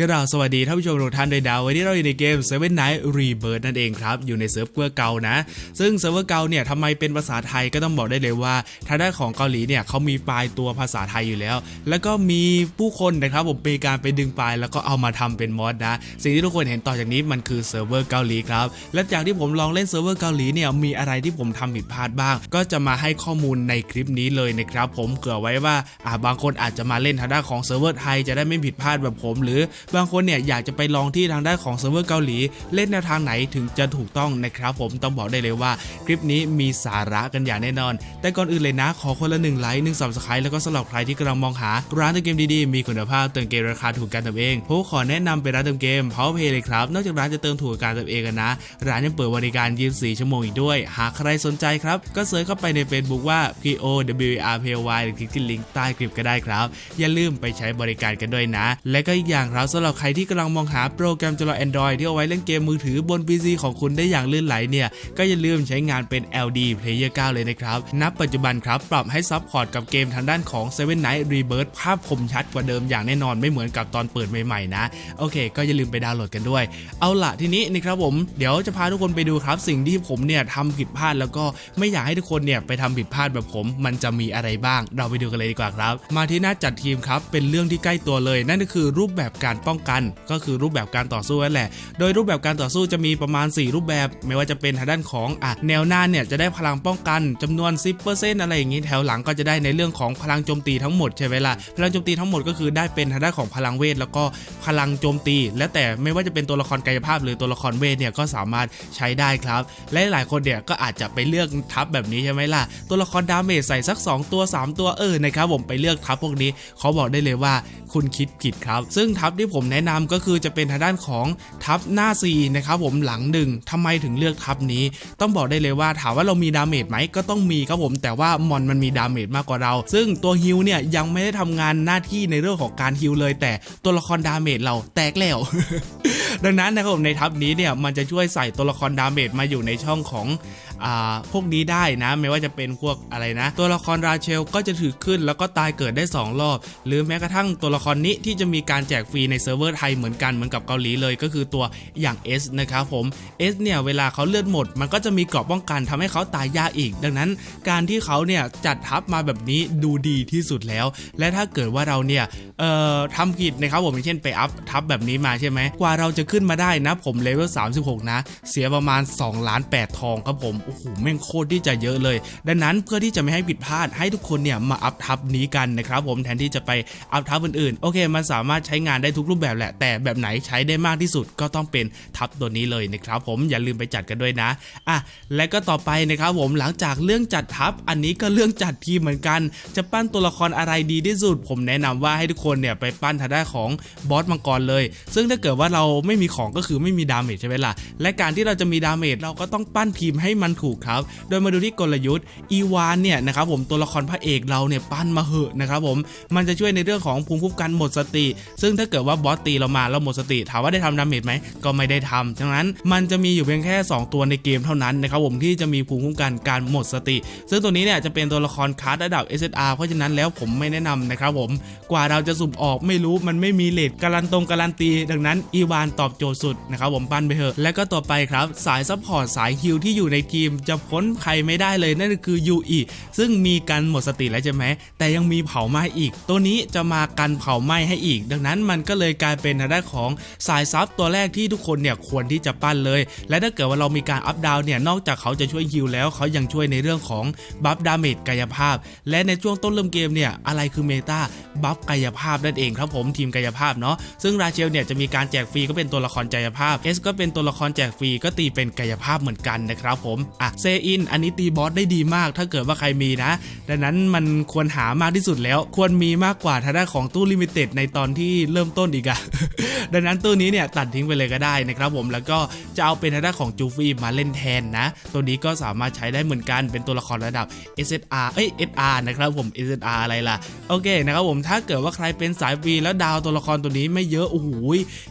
กระดาษสวัสดีท่านผู้ชมทุกท่านด้วยดาววันนี้เราอยู่ในเกม Seven Night Rebirth นั่นเองครับ อยู่ในเซิร์ฟเวอร์เก่านะ ซึ่งเซิร์ฟเวอร์เก่าเนี่ยทำไมเป็นภาษาไทยก็ต้องบอกได้เลยว่าทางด้านของเกาหลีเนี่ยเขามีปลายตัวภาษาไทยอยู่แล้ว แล้วก็มีผู้คนนะครับผมมีการไปดึงปลายแล้วก็เอามาทำเป็นมอดนะ สิ่งที่ทุกคนเห็นต่อจากนี้มันคือเซิร์ฟเวอร์เกาหลีครับและจากที่ผมลองเล่นเซิร์ฟเวอร์เกาหลีเนี่ยมีอะไรที่ผมทำผิดพลาดบ้าง ก็จะมาให้ข้อมูลในคลิปนี้เลยนะครับผมเผื่อไว้ว่าอ่าบางคนอาจจะมาเล่นทางด้านของเซิร์ฟเวอร์ไทยจะได้ไม่ผิดพลาดแบบผมหรือบางคนเนี่ยอยากจะไปลองที่ทางด้านของเซิร์ฟเวอร์เกาหลี เล่นแนวทางไหนถึงจะถูกต้องนะครับ ผมต้องบอกได้เลยว่า คลิปนี้มีสาระกันอย่างแน่นอน แต่ก่อนอื่นเลยนะ ขอคนละหนึ่งไลค์หนึ่งสับสไครต์แล้วก็สำหรับใครที่กำลังมองหา ร้านเติมเกมดีๆ มีคุณภาพเติมเกมราคาถูกการเติมเองผมขอแนะนำเป็นร้านเติมเกม Powerplay เลยครับนอกจากร้านจะเติมถูกกับการเติมเองกันนะ ร้านยังเปิดบริการ 24 ชั่วโมงอีกด้วย หากใครสนใจครับก็เซิร์ชเข้าไปใน Facebook ว่า P O W R P Y หรือคลิกที่ลิงก์ใต้คลิปก็ได้ครับ อย่าลืมไปใช้บริการกันด้วยนะ และก็อีกอย่างครับสำหรับใครที่กำลังมองหาโปรแกรมจอ Android ที่เอาไว้เล่นเกมมือถือบน PC ของคุณได้อย่างลื่นไหลเนี่ย ก็อย่าลืมใช้งานเป็น LD Player 9 เลยนะครับณปัจจุบันครับ ปรับให้ซับพอร์ตกับเกมทางด้านของ Seven Night Rebirth ภาพคมชัดกว่าเดิมอย่างแน่นอนไม่เหมือนกับตอนเปิดใหม่ๆนะ โอเค ก็อย่าลืมไปดาวน์โหลดกันด้วย เอาละทีนี้นะครับผมเดี๋ยวจะพาทุกคนไปดูครับ สิ่งที่ผมเนี่ยทำผิดพลาดแล้วก็ไม่อยากให้ทุกคนเนี่ยไปทำผิดพลาดแบบผม มันจะมีอะไรบ้าง เราไปดูกันเลยดีกว่าครับ มาที่หน้าจัดทีมครับเป็นเรื่องที่ใกล้ตัวเลย นั่นก็คือรูปแบบการป้องกัน ก็คือรูปแบบการต่อสู้นั่นแหละ โดยรูปแบบการต่อสู้จะมีประมาณ 4 รูปแบบ ไม่ว่าจะเป็นทางด้านของอะแนวหน้าเนี่ยจะได้พลังป้องกันจำนวน 10%อะไรอย่างนี้แถวหลังก็จะได้ในเรื่องของพลังโจมตีทั้งหมดใช่ไหมล่ะพลังโจมตีทั้งหมดก็คือได้เป็นทางด้านของพลังเวทแล้วก็พลังโจมตี และแต่ไม่ว่าจะเป็นตัวละครกายภาพ หรือตัวละครเวทเนี่ยก็สามารถใช้ได้ครับ และหลายคนเนี่ยก็อาจจะไปเลือกทับแบบนี้ใช่ไหมล่ะตัวละครดาเมจใส่สัก 2 ตัว 3 ตัวเออนะครับผมไปเลือกทับพวกนี้เขาบอกได้เลยว่าคุณคิดผิดครับ ซึ่งทับที่ผมแนะนำก็คือจะเป็นทางด้านของทับหน้า4นะครับผมหลังหนึ่งทำไมถึงเลือกทับนี้ ต้องบอกได้เลยว่าถามว่าเรามีดาเมจไหมก็ต้องมีครับผม แต่ว่ามอนมันมีดาเมจมากกว่าเรา ซึ่งตัวฮิลเนี่ยยังไม่ได้ทำงานหน้าที่ในเรื่องของการฮิลเลย แต่ตัวละครดาเมจเราแตกแล้ว ดังนั้นนะครับผมในทับนี้เนี่ยมันจะช่วยใส่ตัวละครดาเมจมาอยู่ในช่องของอ่าพวกนี้ได้นะ ไม่ว่าจะเป็นพวกอะไรนะ ตัวละครราเชลก็จะถือขึ้นแล้วก็ตายเกิดได้ 2 รอบ หรือแม้กระทั่งตัวละครนี้ที่จะมีการแจกฟรีในเซิร์ฟเวอร์ไทยเหมือนกันเหมือนกับเกาหลีเลยก็คือตัวอย่าง S นะครับผม S เนี่ยเวลาเขาเลือดหมด มันก็จะมีเกราะป้องกันทำให้เขาตายยากอีก ดังนั้นการที่เขาเนี่ยจัดทัพมาแบบนี้ดูดีที่สุดแล้ว และถ้าเกิดว่าเราเนี่ยเอ่อทำผิดนะครับผมเช่นไปอัพทัพแบบนี้มาใช่ไหมกว่าเราจะขึ้นมาได้นะผมเลเวล36 นะ เสียประมาณ2ล้าน8ทองครับผมโอ้โหแม่งโคตรที่จะเยอะเลย ดังนั้นเพื่อที่จะไม่ให้ผิดพลาดให้ทุกคนเนี่ยมาอัพทัพนี้กันนะครับผมแทนที่จะไปอัพทัพอื่นๆโอเค มันสามารถใช้งานได้ทุกรูปแบบแหละ แต่แบบไหนใช้ได้มากที่สุดก็ต้องเป็นทัพตัวนี้เลยนะครับผมอย่าลืมไปจัดกันด้วยนะอะและก็ต่อไปนะครับผมหลังจากเรื่องจัดทัพอันนี้ก็เรื่องจัดทีมเหมือนกัน จะปั้นตัวละครอะไรดีที่สุด ผมแนะนำว่าให้ทุกคนเนี่ยไปปั้นทางด้านของบอสมังกรเลย ซึ่งถ้าเกิดว่าเราไม่มีของก็คือไม่มีดาเมจใช่ไหมล่ะและการที่เราจะมีดาเมจเราก็ต้องปั้นทีมให้มันถูกครับ โดยมาดูที่กลยุทธ์อีวานเนี่ยนะครับผมตัวละครพระเอกเราเนี่ยปั้นมาเหอะนะครับผมมันจะช่วยในเรื่องของภูมิคุ้มกันหมดสติ ซึ่งถ้าเกิดว่าบอสตีเรามาแล้วหมดสติถามว่าได้ทำดาเมจไหมก็ไม่ได้ทำดังนั้นมันจะมีอยู่เพียงแค่ 2 ตัวในเกมเท่านั้นนะครับผมที่จะมีภูมิคุ้มกันการหมดสติ ซึ่งตัวนี้เนี่ยจะเป็นตัวละครคัสระดับ SSR เพราะฉะนั้นแล้วผมไม่แนะนำนะครับผมกว่าเราจะสุ่มออกไม่รู้มันไม่มีเลทการันตรงการันตี ดังนั้นอีวานตอบโจทย์สุดนะครับผมปั้นไปเถอะและก็ต่อไปครับสายซัพพอร์ตสายฮิลที่อยู่ในทีม จะพ้นใครไม่ได้เลยนั่นคือยูอีซึ่งมีการหมดสติแล้วใช่ไหมแต่ยังมีเผาไหม้อีก ตัวนี้จะมากันเผาไหม้ให้อีก ดังนั้นมันก็เลยกลายเป็นทางด้านของสายซับตัวแรกที่ทุกคนเนี่ยควรที่จะปั้นเลย และถ้าเกิดว่าเรามีการอัพดาวเนี่ยนอกจากเขาจะช่วยฮิลแล้วเขายังช่วยในเรื่องของบัฟดาเมจกายภาพ และในช่วงต้นเริ่มเกมเนี่ยอะไรคือเมตาบัฟกายภาพนั่นเองครับผมทีมกายภาพเนาะซึ่งราเชลเนี่ยจะมีการแจกฟรีก็เป็นตัวละครกายภาพ S ก็เป็นตัวละครแจกฟรีก็ตีเป็นกายภาพเหมือนกันนะครับผมอะเซอินอันนี้ตีบอสได้ดีมาก ถ้าเกิดว่าใครมีนะ ดังนั้นมันควรหามากที่สุดแล้ว ควรมีมากกว่าทางด้านของตู้ลิมิเต็ดในตอนที่เริ่มต้นอีกอะดังนั้นตู้นี้เนี่ยตัดทิ้งไปเลยก็ได้นะครับผมแล้วก็จะเอาเป็นทางด้านของจูฟี่มาเล่นแทนนะ ตัวนี้ก็สามารถใช้ได้เหมือนกันเป็นตัวละครระดับ SSR เอ้ย SR นะครับผม SSR อะไรล่ะโอเคนะครับผมถ้าเกิดว่าใครเป็นสายฟรีแล้วดาวตัวละครตัวนี้ไม่เยอะโอ้โห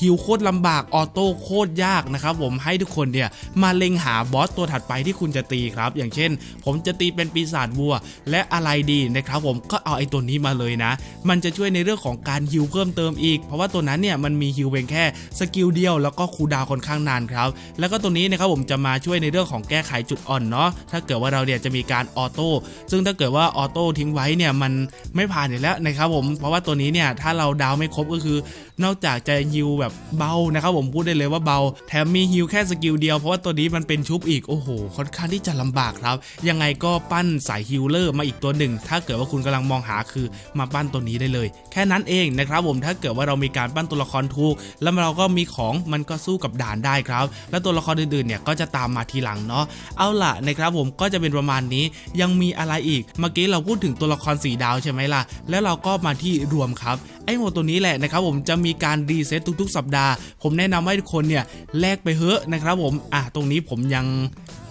ฮิวโคตรลำบากออโต้โคตรยากนะครับผมให้ทุกคนเนี่ยมาเล็งหาบอสตัวถัดไปที่คุณจะตีครับ อย่างเช่น ผมจะตีเป็นปีศาจวัว และอะไรดีนะครับผมก็เอาไอ้ตัวนี้มาเลยนะ มันจะช่วยในเรื่องของการฮิลเพิ่มเติมอีกเพราะว่าตัวนั้นเนี่ยมันมีฮิวเพียงแค่สกิลเดียวแล้วก็คูดาวค่อนข้างนานครับแล้วก็ตัวนี้นะครับผมจะมาช่วยในเรื่องของแก้ไขจุดอ่อนเนาะถ้าเกิดว่าเราเนี่ยจะมีการออโต้ซึ่งถ้าเกิดว่าออโต้ทิ้งไว้เนี่ยมันไม่ผ่านอยู่แล้วนะครับผมเพราะว่าตัวนี้เนี่ยถ้าเราดาวไม่ครบก็คือ นอกจากจะฮิลแบบเบานะครับผมพูดได้เลยว่าเบา แถมมีฮิลแค่สกิลเดียวเพราะว่าตัวนี้มันเป็นชุบอีกโอ้โหค่อนข้างที่จะลำบากครับ ยังไงก็ปั้นสายฮิลเลอร์มาอีกตัวหนึ่ง ถ้าเกิดว่าคุณกำลังมองหาคือมาปั้นตัวนี้ได้เลย แค่นั้นเองนะครับผมถ้าเกิดว่าเรามีการปั้นตัวละครถูกแล้วเราก็มีของมันก็สู้กับด่านได้ครับ แล้วตัวละครอื่นๆเนี่ยก็จะตามมาทีหลังเนาะเอาล่ะนะครับผมก็จะเป็นประมาณนี้ยังมีอะไรอีกเมื่อกี้เราพูดถึงตัวละครสีดาวใช่ไหมล่ะแล้วเราก็มาที่รวมครับ ไอ้โหมดตัวนี้แหละนะครับผมจะมีการรีเซ็ตทุก ๆ สัปดาห์ ผมแนะนำให้ทุกคนเนี่ยแลกไปเถอะนะครับผมอะตรงนี้ผมยัง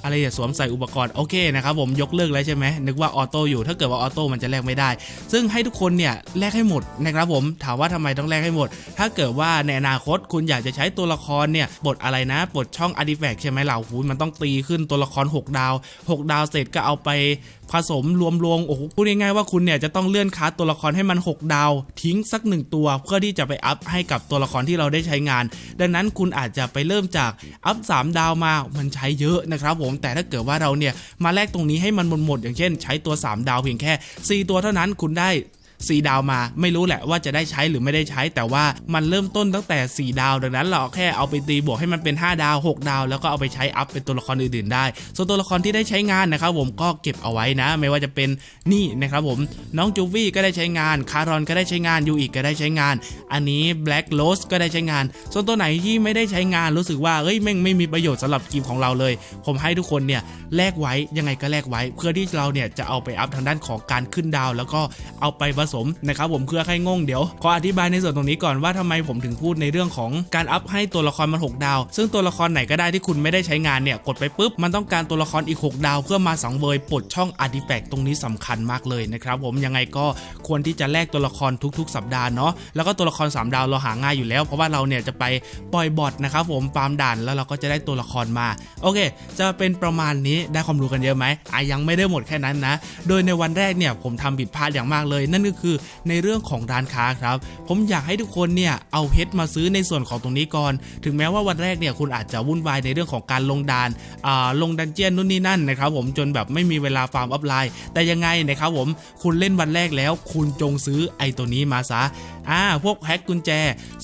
อะไรอย่าสวมใส่อุปกรณ์โอเคนะครับผมยกเลิกแล้วใช่ไหมนึกว่าออโต้อยู่ถ้าเกิดว่าออโต้มันจะแลกไม่ได้ ซึ่งให้ทุกคนเนี่ยแลกให้หมดนะครับผมถามว่าทำไมต้องแลกให้หมด ถ้าเกิดว่าในอนาคตคุณอยากจะใช้ตัวละครเนี่ยปลดอะไรนะปลดช่อง Artifact ใช่ไหมเราหูมันต้องตีขึ้นตัวละคร 6 ดาว 6 ดาวเสร็จก็เอาไปผสมรวมลงโอ้โหพูดง่ายๆว่าคุณเนี่ยจะต้องเลื่อนคัสตัวละครให้มัน 6 ดาว ทิ้งสักหนึ่งตัว เพื่อที่จะไปอัพให้กับตัวละครที่เราได้ใช้งาน ดังนั้นคุณอาจจะไปเริ่มจากอัพ 3 ดาวมามันใช้เยอะนะครับผมแต่ถ้าเกิดว่าเราเนี่ยมาแลกตรงนี้ให้มันหมดๆอย่างเช่น ใช้ตัว 3 ดาวเพียงแค่ 4 ตัวเท่านั้นคุณได้ สี่ดาวมา ไม่รู้แหละว่าจะได้ใช้หรือไม่ได้ใช้ แต่ว่ามันเริ่มต้นตั้งแต่ 4 ดาว ดังนั้นเราแค่เอาไปตีบวกให้มันเป็น 5 ดาว 6 ดาว แล้วก็เอาไปใช้อัพเป็นตัวละครอื่นๆได้ ส่วนตัวละครที่ได้ใช้งานนะครับผมก็เก็บเอาไว้นะ ไม่ว่าจะเป็นนี่นะครับผมน้องจูวี่ก็ได้ใช้งาน คารอนก็ได้ใช้งานยูอีกก็ได้ใช้งาน อันนี้ Black Rose ก็ได้ใช้งาน ส่วนตัวไหนที่ไม่ได้ใช้งานรู้สึกว่าเอ้ยแม่งไม่มีประโยชน์สำหรับทีมของเราเลย ผมให้ทุกคนเนี่ยแลกไว้ยังไงก็แลกไว้ เพื่อที่เราเนี่ยจะเอาไปอัพทางด้านของการขึ้นดาว แล้วก็เอาไปผสมนะครับผมเพื่อให้งงเดี๋ยวขออธิบายในส่วนตรงนี้ก่อนว่าทำไมผมถึงพูดในเรื่องของการอัพให้ตัวละครมัน6ดาว ซึ่งตัวละครไหนก็ได้ที่คุณไม่ได้ใช้งานเนี่ยกดไปปุ๊บมันต้องการตัวละครอีก 6 ดาว เพื่อมาสังเวยปลดช่องอาร์ติแฟกตรงนี้สำคัญมากเลยนะครับผมยังไงก็ควรที่จะแลกตัวละครทุก ๆ สัปดาห์เนาะแล้วก็ตัวละคร 3 ดาวเราหาง่ายอยู่แล้ว เพราะว่าเราเนี่ยจะไปปล่อยบอทนะครับผมฟาร์มด่านแล้วเราก็จะได้ตัวละครมาโอเค จะเป็นประมาณนี้ได้ความรู้กันเยอะไหมอะยังไม่ได้หมดแค่นั้นนะ โดยในวันแรกเนี่ยผมทำผิดพลาดอย่างมากเลย นั่นก็คือในเรื่องของร้านค้าครับ ผมอยากให้ทุกคนเนี่ยเอาเพชรมาซื้อในส่วนของตรงนี้ก่อน ถึงแม้ว่าวันแรกเนี่ยคุณอาจจะวุ่นวายในเรื่องของการลงดานลงดันเจียนนู่นนี่นั่นนะครับผมจนแบบไม่มีเวลาฟาร์มอัพไลน์ แต่ยังไงนะครับผมคุณเล่นวันแรกแล้ว คุณจงซื้อไอ้ตัวนี้มาซะอ่าพวกแพ็กกุญแจ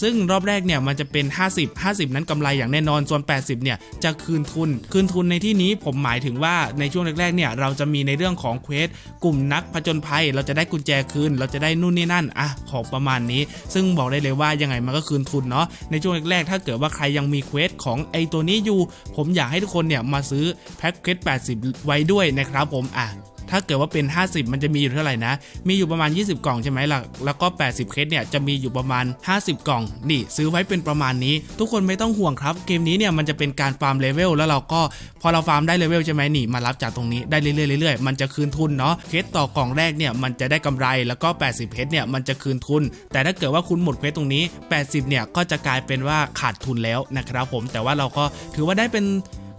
ซึ่งรอบแรกเนี่ยมันจะเป็น 50 50 นั้นกำไรอย่างแน่นอนส่วน 80เนี่ยจะคืนทุน คืนทุนในที่นี้ผมหมายถึงว่าในช่วงแรกๆเนี่ยเราจะมีในเรื่องของเควสกลุ่มนักผจญภัย เราจะได้กุญแจคืนเราจะได้นู่นนี่นั่นอะของประมาณนี้ ซึ่งบอกได้เลยว่ายังไงมันก็คืนทุนเนาะในช่วงแรกๆถ้าเกิดว่าใครยังมีเควสของไอตัวนี้อยู่ ผมอยากให้ทุกคนเนี่ยมาซื้อแพ็กเควส80 ไว้ด้วยนะครับผมอะ ถ้าเกิดว่าเป็น 50 มันจะมีอยู่เท่าไหร่นะ มีอยู่ประมาณ 20 กล่องใช่ไหมล่ะ แล้วก็ 80 เคสเนี่ยจะมีอยู่ประมาณ 50 กล่อง นี่ซื้อไว้เป็นประมาณนี้ ทุกคนไม่ต้องห่วงครับ เกมนี้เนี่ยมันจะเป็นการฟาร์มเลเวลแล้วเราก็พอเราฟาร์มได้เลเวลใช่ไหมนี่มารับจากตรงนี้ได้เรื่อยๆเรื่อยๆมันจะคืนทุนเนาะเคสต่อกล่องแรกเนี่ยมันจะได้กำไรแล้วก็ 80เคสเนี่ยมันจะคืนทุน แต่ถ้าเกิดว่าคุณหมดเคสตรงนี้ 80 เนี่ยก็จะกลายเป็นว่าขาดทุนแล้วนะครับผมแต่ว่าเราก็ถือว่าได้เป็น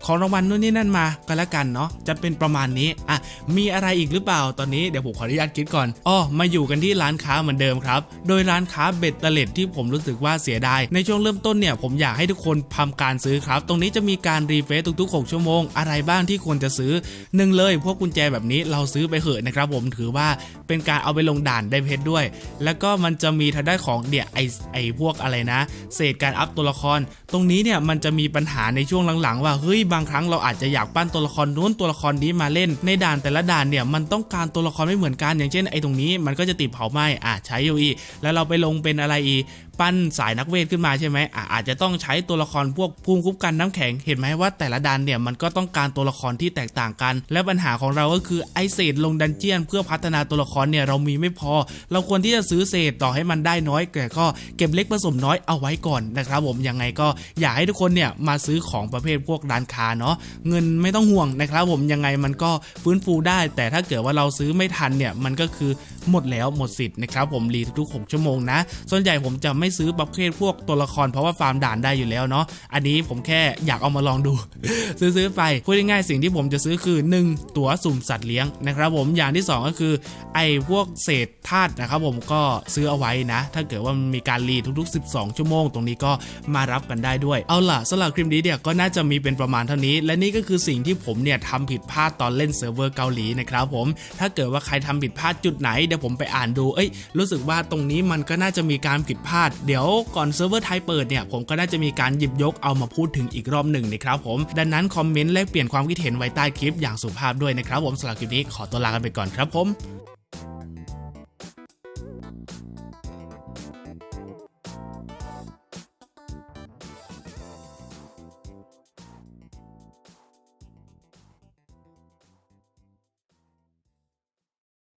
ของรางวัลนู่นนี่นั่นมาก็แล้วกันเนาะจะเป็นประมาณนี้อะมีอะไรอีกหรือเปล่าตอนนี้เดี๋ยวผมขออนุญาตคิดก่อนอ้อมาอยู่กันที่ร้านค้าเหมือนเดิมครับ โดยร้านค้าเบ็ดเตล็ดที่ผมรู้สึกว่าเสียดายในช่วงเริ่มต้นเนี่ยผมอยากให้ทุกคนทำการซื้อครับ ตรงนี้จะมีการรีเฟซทุกๆ 6 ชั่วโมง อะไรบ้างที่ควรจะซื้อหนึ่งเลยพวกกุญแจแบบนี้เราซื้อไปเถอะนะครับผมถือว่าเป็นการเอาไปลงด่านได้เพชรด้วย แล้วก็มันจะมีทางด้านของเนี่ยไอไอพวกอะไรนะ เศษการอัพตัวละคร ตรงนี้เนี่ยมันจะมีปัญหาในช่วงหลังๆ ว่าเฮ้ยบางครั้งเราอาจจะอยากปั้นตัวละครนู้นตัวละครนี้มาเล่น ในด่านแต่ละด่านเนี่ยมันต้องการตัวละครไม่เหมือนกันอย่างเช่นไอ้ตรงนี้มันก็จะติดเผาไหม้อะใช้ยูอีแล้วเราไปลงเป็นอะไรอี ปั้นสายนักเวทขึ้นมาใช่ไหมออาจจะต้องใช้ตัวละครพวกภูมิคุ้มกันน้ำแข็งเห็นไหมว่าแต่ละด่านเนี่ยมันก็ต้องการตัวละครที่แตกต่างกัน และปัญหาของเราก็คือไอเศษลงดันเจียน เพื่อพัฒนาตัวละครเนี่ยเรามีไม่พอ เราควรที่จะซื้อเศษต่อให้มันได้น้อยแต่ก็เก็บเล็กผสมน้อยเอาไว้ก่อนนะครับผมยังไงก็อยากให้ทุกคนเนี่ยมาซื้อของประเภทพวกร้านค้าเนาะเงินไม่ต้องห่วงนะครับผมยังไงมันก็ฟื้นฟูได้ แต่ถ้าเกิดว่าเราซื้อไม่ทันเนี่ยมันก็คือหมดแล้วหมดสิทธิ์นะครับผมรีทุกๆ6ชั่วโมงนะส่วนใหญ่ผมจะไไม่ซื้อประเภทพวกตัวละครเพราะว่าฟาร์มด่านได้อยู่แล้วเนาะอันนี้ผมแค่อยากเอามาลองดู ซื้อซื้อไปพูดง่ายๆสิ่งที่ผมจะซื้อคือ 1 ตั๋วสุ่มสัตว์เลี้ยงนะครับผมอย่างที่ 2 ก็คือไอ้พวกเศษธาตุนะครับผมก็ซื้อเอาไว้นะ ถ้าเกิดว่ามันมีการรีทุกๆ 12 ชั่วโมง ตรงนี้ก็มารับกันได้ด้วย เอาล่ะสำหรับคลิปนี้เนี่ยก็น่าจะมีเป็นประมาณเท่านี้ และนี่ก็คือสิ่งที่ผมเนี่ยทำผิดพลาดตอนเล่นเซิร์ฟเวอร์เกาหลีนะครับผมถ้าเกิดว่าใครทำผิดพลาดจุดไหนเดี๋ยวผมไปอ่านดูเอ้ยรู้สึกว่าตรงนี้มันก็น่าจะมีการผิดพลาดเดี๋ยวก่อนเซิร์ฟเวอร์ไทยเปิดเนี่ย ผมก็น่าจะมีการหยิบยกเอามาพูดถึงอีกรอบหนึ่งนะครับผม ดังนั้นคอมเมนต์แลกเปลี่ยนความคิดเห็นไว้ใต้คลิปอย่างสุภาพด้วยนะครับผมสำหรับคลิปนี้ขอตัวลากันไปก่อนครับผม